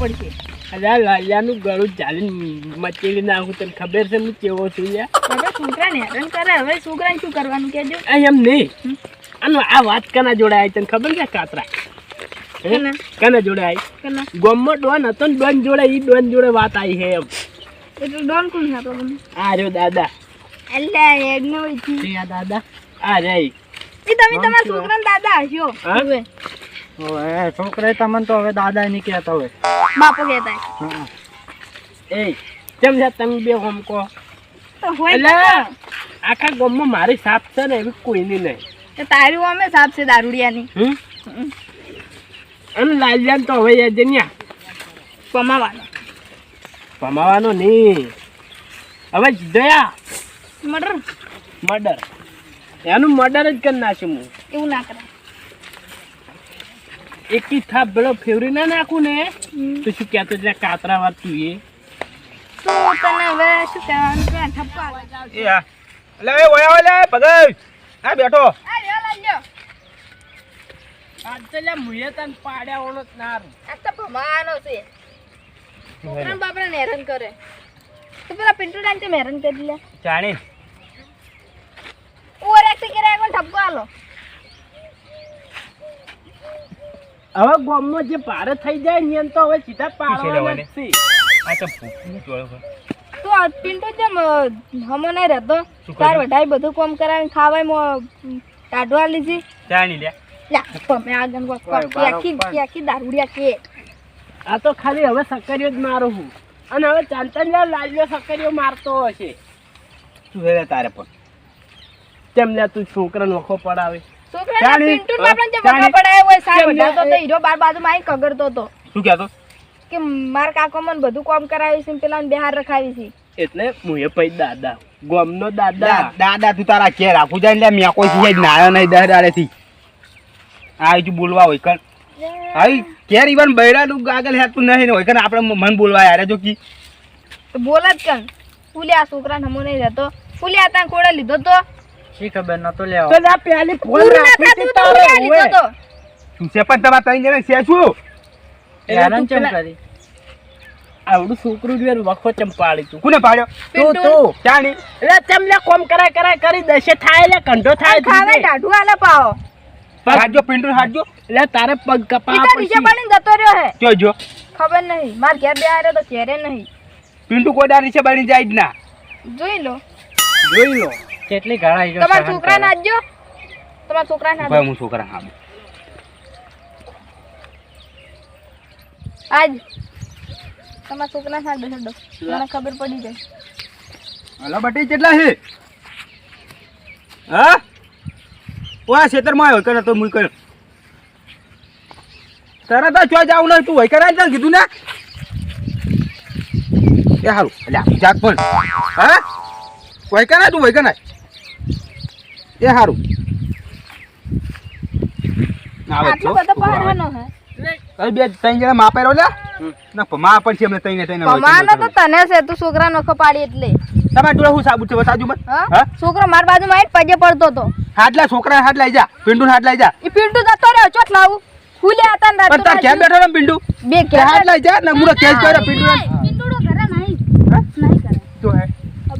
પડશે. અલ્યા લાલિયાનું ગળું ચાલીને મચેલી નાખું તને ખબર છે હું કેવો છું લ્યા હવે છોકરાને હેરાન કરે હવે છોકરાને શું કરવાનું કહેજો? આ એમ નહીં. આનો આ વાત કના જોડે આવી? તને ખબર છે કાતરા? કના? કના જોડે આવી? કના? ગોમમાં ડોન હતો ને ડોન જોડે ઈ ડોન જોડે વાત આવી હે એમ. એટલે ડોન કોણ છે આ રહ્યો દાદા. એટલે એડનો દાદા. આ રે એ તમે તમારા છોકરાના દાદા હશો. હવે. હવે છોકરા તમને તો હવે દાદા નહીં કહેતા હોય. બાપુ કહેતા હા. એ કેમ છે તમે બે હોમ તો એટલે આખા ગામમાં મારી સાપ છે ને એવી કોઈની નહીં તો તારી અમે સાપ છે દારૂડિયાની. હમ? હમ. અને લાલિયાને તો હવે યાદ જન્યા પમાવાનો. પમાવાનો નહીં. હવે દયા. મર્ડર. મર્ડર. એનું મર્ડર જ કરી નાખ્યું હું. એવું ના કરાય. એકી થાપ ભેળો ફેવરી ના નાખું ને. તો શું કહેતો છે કાતરા વાત તું એ. બેઠો. આ લ્યો, લા લ્યો. આજ તો લ્યા મુએ તને પાડ્યા ઓનો જ આ તો ભમાવાનો છે. છોકરાને બાપરાને હેરાન કરે. તો પેલા પિન્ટુ ડાન હેરાન કરી લે? જાણી. ઓર એક કે રે ઠપકો આલો. હવે ગોમમાં જે પાર થઈ જાય ને તો હવે સીધા પાડવાના છે. આ તો ભૂખનું જોડે તો આ પિન્ટુ જેમ હમો નહીં રહેતો. તાર વધારે વઢાઈ બધું કોમ કરાવીને ખાવાય મો ટાઢવા લીધી. જાણી લે તમે આગળ વાત કર. આખી આખી દારૂડિયા કે. આ તો ખાલી હવે સકરીઓ જ મારું હું અને હવે લ્યા લાલ્યો સકરીઓ મારતો હશે તું તારે પણ. તેમ લે તું છોકરાને નોખો પડાવે? છોકરાને ચાલી. બાપરાને જે ચાલી. પડાયો હોય સાર. કેમ તો હીરો બાર બાજુમાં આવીને કગરતો હતો. શું કહેતો? કે માર કાકો મને બધું કામ કરાવી છે ને પેલા રખાવી છે. એટલે મુએ પૈ દાદા ગામનો દાદા. દાદા તું તારા ઘેર રાખું જાય લે મેં કોઈ સિવાય નાયો નહીં દહ દાડેથી આ તું બોલવા હોય કણ. આવી ઘેર ઈવન બૈરાનું આગળ હેતું નહીં હોય કણ આપણે મન બોલવા યાર જો કી. તો બોલ જ કન ફૂલે આ છોકરાને હમો નહીં રહેતો. આ કોડે લીધો તો. શી ખબર નતો તો જા પેલી ફોન ના રાખી તી તો ફૂલે આ તો શું છે પણ તમાર તઈ જણા છે શું? હેરાન ચમ કરી? આવડું છોકરું જોયું વખો ચમ પાડી તું. કોને પાડ્યો? તું તું. ચાણી એટલે ચમલે કોમ કરાય કરાય કરી દેશે થાય લે કંઠો થાય ખાવે. ટાઢું આલે પાવો હાજો પિંડું હાજો એટલે તારે પગ કપા નીચે પડીને જતો રહ્યો હે. જોજો ખબર નહીં. માર ઘેર બે આરે તો ઘેરે નહીં. પિંડું કોડા નીચે બની જાય જ ના. જોઈ લો. જોઈ લો. કેટલી ઘણા તમારા છોકરાને આજજો તમારા છોકરાને ભાઈ આજજો હું છોકરા હા આજ. તમારા છોકરા હાથ બેસો દો મને ખબર પડી જાય. હલો બટી કેટલા છે? હા? ઓયા ખેતરમાં આવ્યો કરે તો મુઈ કર્યો તરત જ ચોઈ જાવ નહીં તું હોય કરાય તને કીધું ને? એ હારું એટલે જાત પણ. હા? હોય કરાય તું હોય કરાય. એ હારું. આટલો બધો પહાડવાનો હે. એટલે બે ત્રણ જણા માપે રહ્યો ના મા પણ છે અમને ત્રણ ત્રણ હોય તો તને છે તું છોકરા નખો પાડી એટલે. તમારા જોડે શું સાબુ છે બતાવજો મને હા? હા? છોકરો માર બાજુમાં આવીને પગે પડતો તો હાથ છોકરા હાથ લઈ જા. પિંડુ હાથ લઈ જા. ઈ પિન્ટુ જતો રહ્યો ચોટ લાવું ફૂલે હતા ને પણ તાર ક્યાં બેઠો ને પિંડુ? બે કે લઈ જા ને મુરો કર્યો પિંડુ પિન્ટુડો ઘરે નહીં નહીં કરે તો હે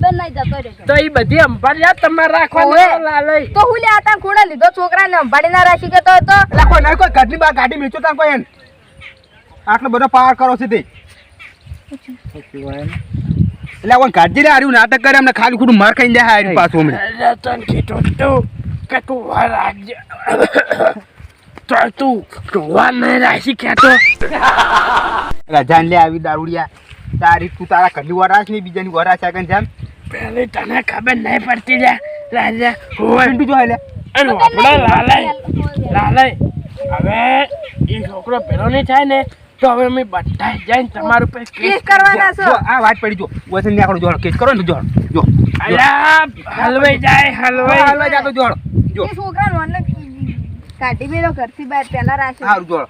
ખબર જતો રહ્યો તો એ બધી અંબાર યાર તમારે. રાખવાનું તો હું લે આતા ખૂણે લીધો છોકરાને અંબાડી ના રાખી ગયો તો તો. એટલે કોઈ નહીં કોઈ ઘરની બહાર ગાડી મીચો તા કોઈ એને આટલો બધો પાર કરો છે તે એટલે કોઈ ગાડી ને નાટક કરે અમને ખાલી ખોટું માર ખાઈને જાય હાર્યું પાછું અમને. કીધું તું કે તું વાર રાખજે. તો તું તું વાર નહીં રાખી કહેતો રજાન લે આવી દારૂડિયા. તારી તું તારા ઘરની વરાશ નહીં બીજાની વરાશ આગળ જામ. પેલી તને ખબર નહીં પડતી લે. રાજા હોય. પિંડુ જો લે અને આપણો લાલય. લાલાય. હવે એ છોકરો પેલો નહીં થાય ને તો હવે અમે બધા જઈને તમારું પર કેસ કરવાના છો. આ વાત પડી જો. વસન ને આખો જોડ. કેસ કરો ને જોડ. જો અલ્યા હલવાઈ જાય હલવાઈ હાલવા જાતો જોડ. જો. એ છોકરાનો મને કાઢી મેલો ઘરથી બહાર પહેલા રાખે સારું જોડ.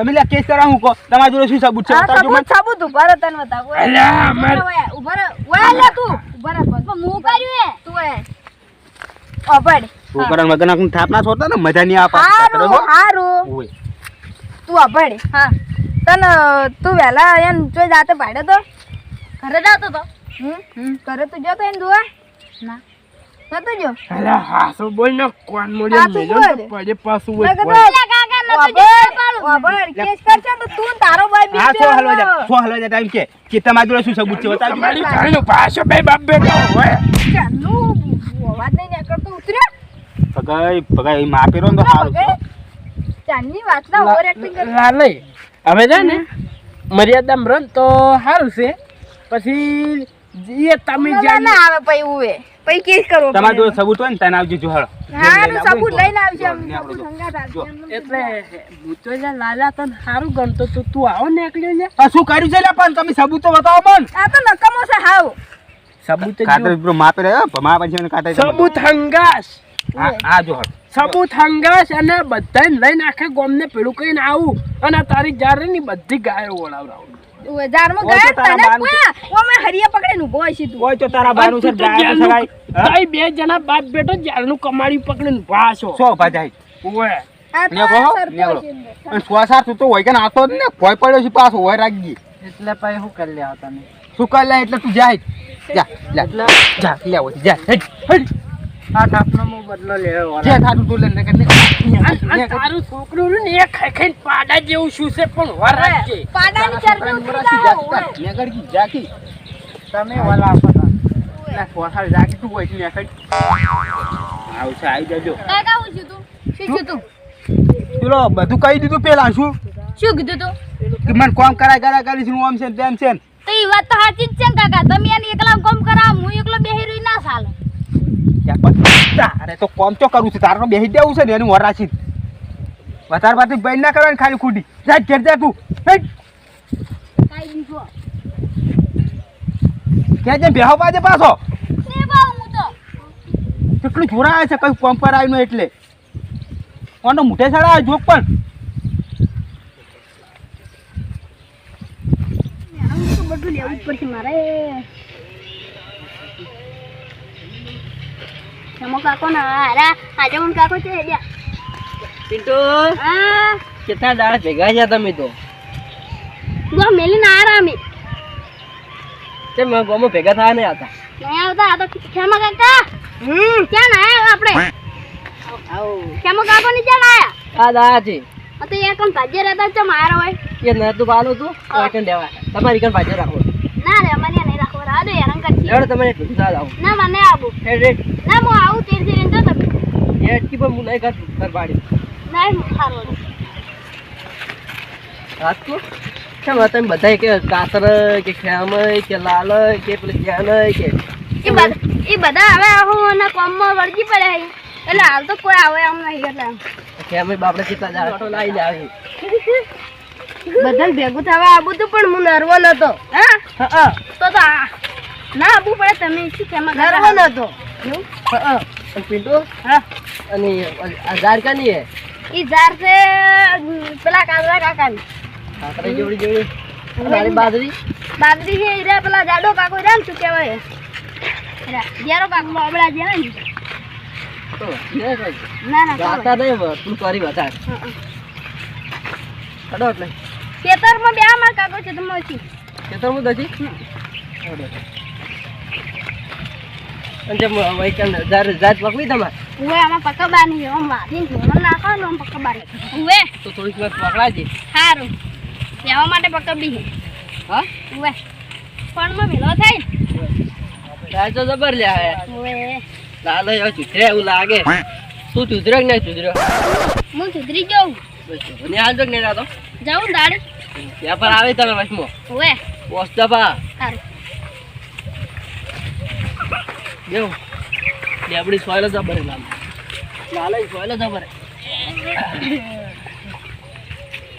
તમે લે કેસ કરા હું કો તમારા જોડે શું સબૂત છે? બતાવજો મને. સબૂત સબૂત ઊભા રહો તને બતાવું અલ્યા અમાર ઊભા રહો. ઓય લે તું. ઊભા રહો બસ. હું કર્યું એ? તું એ. અબડ છોકરા વગર નાખું થાપ ના છોડતા ને મજા નહીં આપા હારું હારું. તું અબડ હા. તને તું વેલા એમ જોઈ જાતે પાડ્યો તો? ઘરે જાતો તો? હમ? ઘરે તું જતો એને દુવા ના. નતો જો હા હાસો બોલ ને કોણ મોડે મેલો પડે પાછું મેં વાબર, કેસ કરશે તો તું તારો ભાઈ બીજો સો હલવા જા સો હલવા જા ટાઈમ કે કે તમારા જોડે શું સબૂત છે બતાવજો. પાછો બે બાપ હોય. અવાજ નહીં નીકળતો ઉતરે પગાઈ પગાઈ માપેરો ને તો સારું છે. ચાંદની વાતના ઓવર એક્ટિંગ કરી. લાલય હવે છે ને મર્યાદામાં રન તો સારું છે. પછી જે તમે જ્યાં ના આવે પછી ઉવે. પછી કેસ કરો તમારે. જોડે સબૂત હોય ને તને આવજો જો હળ હારું સબૂત લઈને આવશે ને. એટલે હું તો લાલા તને સારું ગમતો તો. તું આવો ને. આ શું કર્યું છે પણ? તમે સબૂત તો બતાવો પણ. આ તો નકમો છે હાવ. સબૂત કાતર માપે રહ્યો? સબૂત હંગાસ. હા જો સબૂત હંગાસ અને બધાને લઈને આખે ગોમને પેલું કહીને આવું. અને તારી જારે ની બધી ગાયો ઓળાવડાવું ઉવે જારમાં ગયા તને બાનું પૂયા. ઓ મેં હરિયા પકડીને ઊભો હશે તું ઓય તો તારા બાનું છે જાય સગાઈ. ભાઈ બે જણા બાપ બેટો જારનું કમાડી પકડીને ઊભા ઓય. છે સો સાત તું હોય કે નાતો જ ને કોઈ પડ્યો છે પાછો હોય રાખી એટલે પછી શું કરી લેવા તમે? શું કરી લે? એટલે તું જાય. જા જા. આ ટાપનો મો બદલો લેવો જે થાતું તું લે ને તારું છોકરું ને એ ખાઈ ખાઈને પાડા જેવું શું છે? પણ પાડાની ચરબી ઉતરી જાકી તમે વલા પતા ના સોસાળ જાકી તું હોય છે નેકળ આવશે આવી જજો. કાકા હું છું તું? શું છું તું? પેલો બધું કહી દીધું પેલા શું? શું કીધું તું? કે મને કોમ કરાય કરાય કરી છે ઓમ છે ને તેમ છે ને. તો એ વાત તો સાચી જ છે ને કાકા. તમે એને એકલા કોમ કરાવ હું એકલો બેહી રહી ના ચાલે. તારે તો કોમ તો કરું છું? તારે બેસી દેવું છે ને એનું વરાશી વધારે પાછી બેન ના કરવાની ખાલી ખુડી. જા, ઘેર જા તું. ક્યાં જેમ બેહો પાજે પાછો. કેટલું જોરાય છે? કઈ કોમ કરાવ્યું એટલે. કોનો મોઢે સાડા જોક પણ. બધું લેવું જ પડશે મારે. નમો કાકો ના હારા. આજે હું કાકો છે હેડ્યા પિન્ટુ હા. કેટલા દાડા ભેગા છે તમે તો? ગો મેલી ના આરામી તે મે ગોમો ભેગા થા નહીં આતા નહીં આવતા આ તો ખેમા કાકા. હમ. ક્યાં ના આયા આપણે આવો. ખેમા કાકો ની ક્યાં આયા? આ દાજી તો એક કણ ભાજ્ય રહેતા છે મારો હોય. એ નતું બાલો તું વાટન દેવા. તમારી કન ભાજ્ય રાખો. ના રે મને નહીં રાખો રાડે હેરાન કરતી લેવડો તમારે ભેગું આવો ના મને આવું. હેડ હેડ. ના હું આવું તેર તેર તો તમે. એ અટકી પણ હું નહીં કર કર બાડી નહીં હું ખારો રાત તો કેમ તમે બધા કે કાતર કે ખેમ કે લાલ કે પેલે જ્ઞાન કે? એ બધા એ બધા હવે એના કોમમાં વળગી પડ્યા છે. એટલે હાલ તો કોઈ આવે એમ નહીં એટલે ખેમ બાપડે કેટલા દાડા તો લાવી બધાને ભેગું થવા આવું તું પણ હું નર્વો હતો હા તો ના આવવું પડે તમે શું કેમાં નર્વો નતો. આ ઝારકાની હે? ઈ ઝાર છે પેલા કાદરા કાકડી જોડી જેવડી મારી બાજરી? બાદરી છે ઈ રે પેલા જાડો કાકો રે ને શું કહેવાય? રે, ઘેરો કાકો જેવા ને ને ના ગાતા નહીં તું કરી વધાર કડો એટલે. ખેતરમાં બે માં કાકો છે તમે ઓછી ખેતર હું દજી અને જેમ વૈકલ જાર જાત પકવી તમારે? ઉવે આમાં પકડવાની છે આમ વાંધીને ઢોરણ નાખો ને આમ પકડવાની ઉવે. તો થોડીક વાર પકડાજી સારું લેવા માટે પકડવી છે. હા? ઉવે. ફોનમાં ભેલો થાય ને. રાજ તો જબર લે હે ઉવે. લાલ હવે ચૂતરે એવું લાગે. તું ચૂતર્યો કે નહીં ચૂતર્યો હું સુધરી જાઉં. મને હાલ તો નહીં રાતો? જાઉં ને દાડે. ત્યાં પર આવે તમે વચમાં. ઉવે. પોસ્તા પા સારું દેવ. આપણી સોયલ જ ભરે લાલ લાલ સોયલ જબર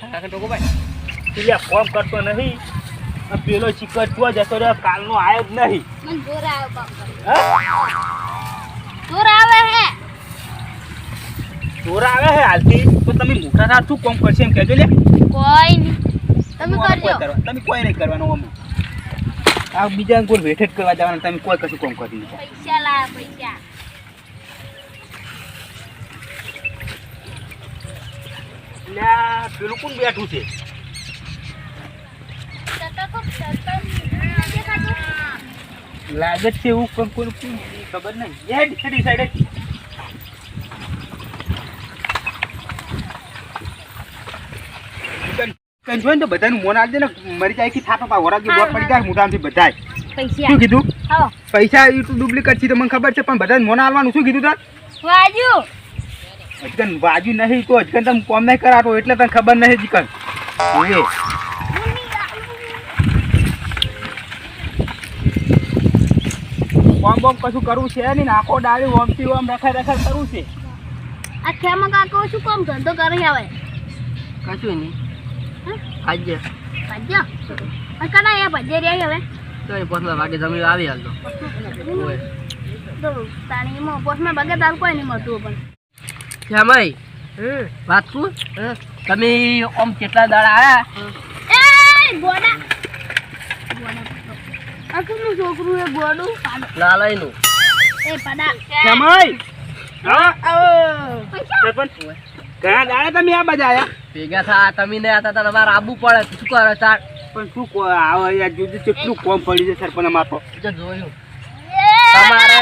કાકા ટોકો ભાઈ. એટલે કોમ કરતો નહીં. પેલો ચિકર ચો જતો રહ્યો કાલનો આવ્યો જ નહીં. મને જોર આવે કામ જોર આવે હે. ચોર આવે હે હાલથી? તો તમે મોટા શું કોમ કરશે એમ કહેજો લે કોઈ નહીં. તમે કરજો. તમે કોઈ નહીં કરવાનું અમે આ બીજા કોઈ વેઠે જ કરવા જવાના તમે કોઈ કશું કોમ કરી નહીં પૈસા લાવ પૈસા. એટલે પેલું કોણ બેઠું છે? લાગે છે એવું કોણ કોણ કોઈ ખબર નહીં. હેડ હેડી કંજોન તો બધાનું મોન આલજે ને મરી જાય કે થાપા પા વરાગ બોટ પડી જાય મોટામાંથી બધાય. પૈસા. શું કીધું? હા. પૈસા એ તો ડુપ્લિકેટ છે તો મને ખબર છે પણ બધાને મોન આલવાનું શું કીધું તાર? વાજુ. અજકન વાજુ નહીં તો અજકન તમે કોમ નહીં કરાતો એટલે તને ખબર નહીં અજકન ઓએ કોમ બોમ કશું કરવું છે નહીં ને આખો ડાળી ઓમથી ઓમ રખાય રખાય કરવું છે. આ ખેમાં કાકો શું કામ ધંધો કરી આવે કશું નહીં. આજે ભાજ્યો? આ કના એ ભજે રહ્યા હવે. તો એ પોસલા વાગે જમી આવી હાલ તો. તો તાણીમાં પોસમાં બગે તાર કોઈ નહીં મળતું પણ. શ્યામાઈ વાત શું? તમે ઓમ કેટલા દાડા આયા? એ ગોડા. આ કોનું છોકરું એ ગોડું? લાલાઈનું એ પડા. જમાઈ હા સરપંચ ઘણા દાડા તમે આ બાજુ આયા? ભેગા થા તમે ને આતા તારે મારે આબુ પડે શું કરે તાર પણ શું કો આવો યાર જોજો કેટલું કોમ પડી છે સરપંચ અમાર તો જો જોયું તમારે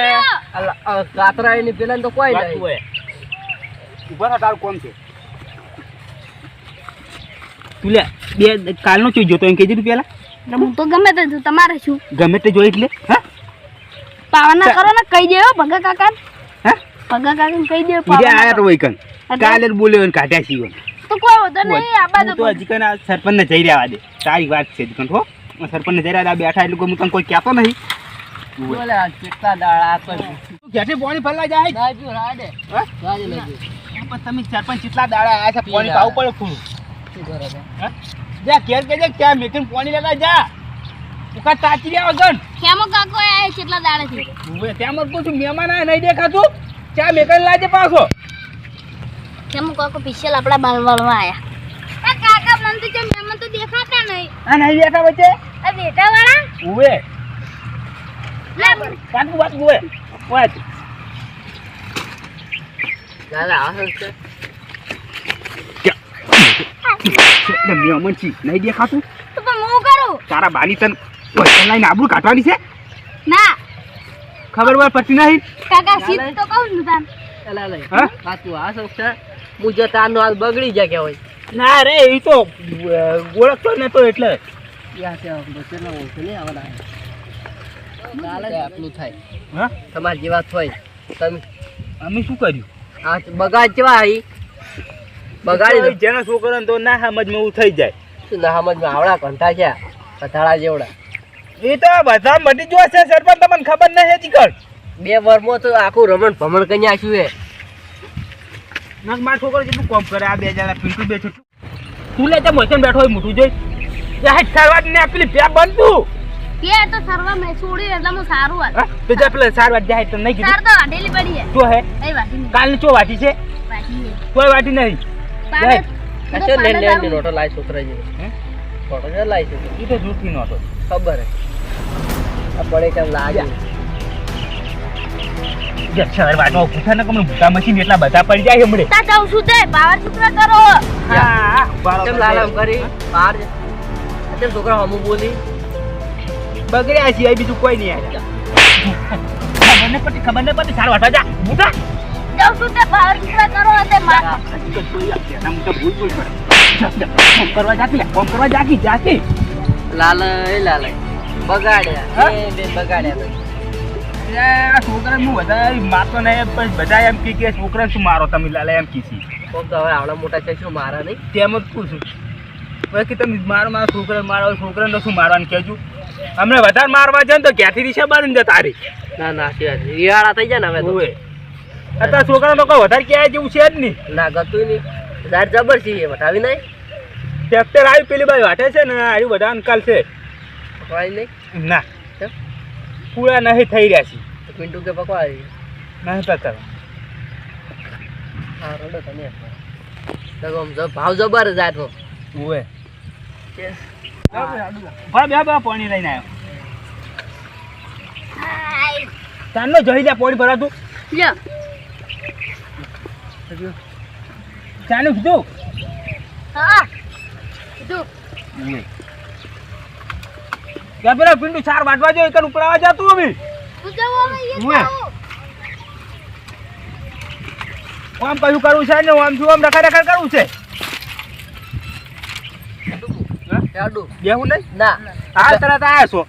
કાતરા ની પેલા તો કોઈ નહીં. ઊભા થા તારું કોમ છે તું લે બે કાલનો ચૂઈ જોતો એમ કહી તું પેલા હું તો ગમે તે તમારે શું ગમે તે જોઈ એટલે હા પાવના કરો ને કહી દેવો ભગા કાકા હા ભગા કાકા કહી દેવો ઈરે આયા તો હોય કન કાલે બોલ્યો ને કાઢ્યા છીએ તો કોઈ વધો નહીં આ બાજુ તો હજી કન સરપંચને જઈ રહ્યા દે. તારી વાત છે કન હો. સરપંચને જઈ રહ્યા બેઠા એટલે કોઈ હું તને કોઈ કહેતો નહીં. બોલે આ કેટલા દાડા તું ઘેરથી પાણી ફરલા જાય? નાજુ રાડે. હા? નાજુ પણ તમે સરપંચ કેટલા દાડા આયા છે પાણી પાવું પડે હા? જા ઘેર કે જે ત્યાં મેકીને પાણી લેતા જા. ઉકા તાચી રહ્યા વગર ખેમો કાકો આયા કેટલા દાડેથી. ઉભે ત્યાં મત પૂછું મહેમાન આયા નહીં દેખાતું? ચા મેકન લાજે પાછો. ખેમો કાકો પિછલ આપણા બાલવાળમાં આયા? આ કાકા મને તો જો મહેમાન તો દેખાતા નહીં. આ નહીં બેઠા બચે આ બેટા વાળા ઉવે કાટું વાત ઉભે વાત લાલા આ શું છે? છી નહીં દેખાતું? તો પણ હું કરું? તારા બાની તન લાઈને આબરૂ કાઢવાની છે? ના. ખબર પડતી નહીં? કાકા સીધ તો કહું તાન. લાલા હા? સાચું આ શું હું તારનો હાલ બગડી જાય કે હોય ના રે એ તો ઓળખતો એટલે. આટલું થાય. હા? તમારી જેવા હોય. તમે અમે શું કર્યું? આ બગાડ જેવા આવી બગાડી જેના છોકરાને તો ના સમજમાં એવું થઈ જાય. શું ના સમજમાં? આવડા કંઠા છે. કથાળા જેવડા. એ તો બધા મટી જોશે છે સરપંચ તમને ખબર નહીં હતી કર બે વર્ષમાં તો આખું રમણ ભમણ કન્યા છું એ નક મારા છોકરો જેટલું કોમ કરે આ બે જણા પિન્ટુ બે છોટું. તું લે તે મોશન બેઠો હોય મોટું જોઈ. જાહેર સારવાર ને આપેલી બે બનતું કે તો સર્વ મેં છોડી એટલે હું સારું હા તો જા પેલા સારવાર જાહેર તો નહીં સાર તો અડેલી પડી છે શું હે? એ વાટી ચો વાટી છે? વાટી કોઈ વાટી નહીં. પાડે આ છે ને ને ને નોટો લાય છોકરા ફોટો તો જૂઠી નહોતો ખબર હે. આ પડે કેમ લાગે? જે સર ઉભું થાય ને કમનું ભૂતા મશીન એટલા બધા પડી જાય હમણે. તા જાઉં છું તે પાવર છોકરા કરો હા. તેમ લાલમ કરી? બહાર કેમ છોકરા હમું બોલી. બગડ્યા છે બીજું કોઈ નહીં આવ્યા ખબર ને પછી ખબર ને પછી સાર વાટવા જા ભૂતા જાઉં છું તે પાવર છોકરા કરો તે માર. ફોન કરવા જાતી ફોન કરવા જાતી જાતી. લાલ એ લાલ બગાડ્યા. હા? એ બે બગાડ્યા છોકરા હું બધા મારતો નહીં પણ બધા એમ કે છોકરાને શું મારો તમે લાલે? એમ કીધી તો હવે આવડા મોટા છે શું મારા નહીં? તેમ જ પૂછું પછી કે તમે મારો મારો છોકરાને મારો છોકરાને શું મારવાનું કહેજો? અમને વધારે મારવા જાય ને તો ક્યાંથી દિશા બાંધી દે તારી ના ના રિયાળા થઈ જાય ને હવે તો. અત્યારે છોકરા તો કોઈ વધારે ક્યાંય જેવું છે જ નહીં. ના ગતું નહીં. દાર જબર છે વટાવી નહીં ટ્રેક્ટર આવી પેલી બાજુ વાટે છે ને આવી બધા અંકાલ છે. પકવાય નહીં. ના? પૂરા નહીં થઈ રહ્યા છે. પિન્ટુ કે આવી નહીં પકડવા. હા રડો તમે તો આમ જ- ભાવ જબર જાય તો ઓવે ભા બે બે પાણી લઈને આવ્યો તારનો જોઈ લે પાણી ભરાતું. લ્યો. ચાલુ કીધું? હા. તું ત્યાં પેલા પિંડુ ચાર વાટવા જો એકન ઉપડાવા જતું અભી. આમ કયું કરવું છે ને આમ શું આમ રખા રખા કરવું છે? બેહું નહીં? ના. આ તરત આયા છો.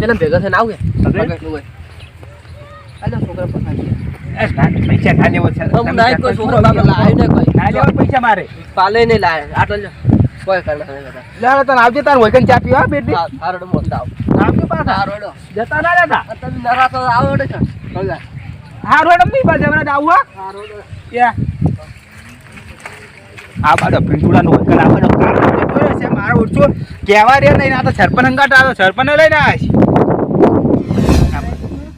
પેલા ભેગા થઈને આવું કે? પૈસા ના લેવો છે પૈસા મારે. પાલે નહીં લાય. આટલો લ્યો. કોઈ કરના નહીં બધા લે તને આવજે તાર વૈકન ચા પીવા બેટી. હા હારો ડો મોતા આવ. આવજો પાછા. હારોડ જતા ના રહેતા. તમે નરા તો આવડે છે. પગા હારું હેડમ નહીં પાછા હમણાં જ આવું હા. હારો ડો યા. આ બાડો પિંટુડાનો વૈકલ આ બાડો જોયો છે મારો ઉઠો કહેવા રે નહીં આ તો સરપંચ હંગાટ આવ્યો સરપંચ લઈને આવ્યા છે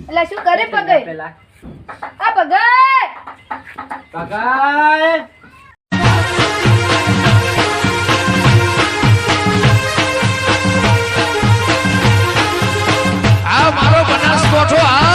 એટલે શું કરે પગે? પેલા. આ પગે! કાકા 多转。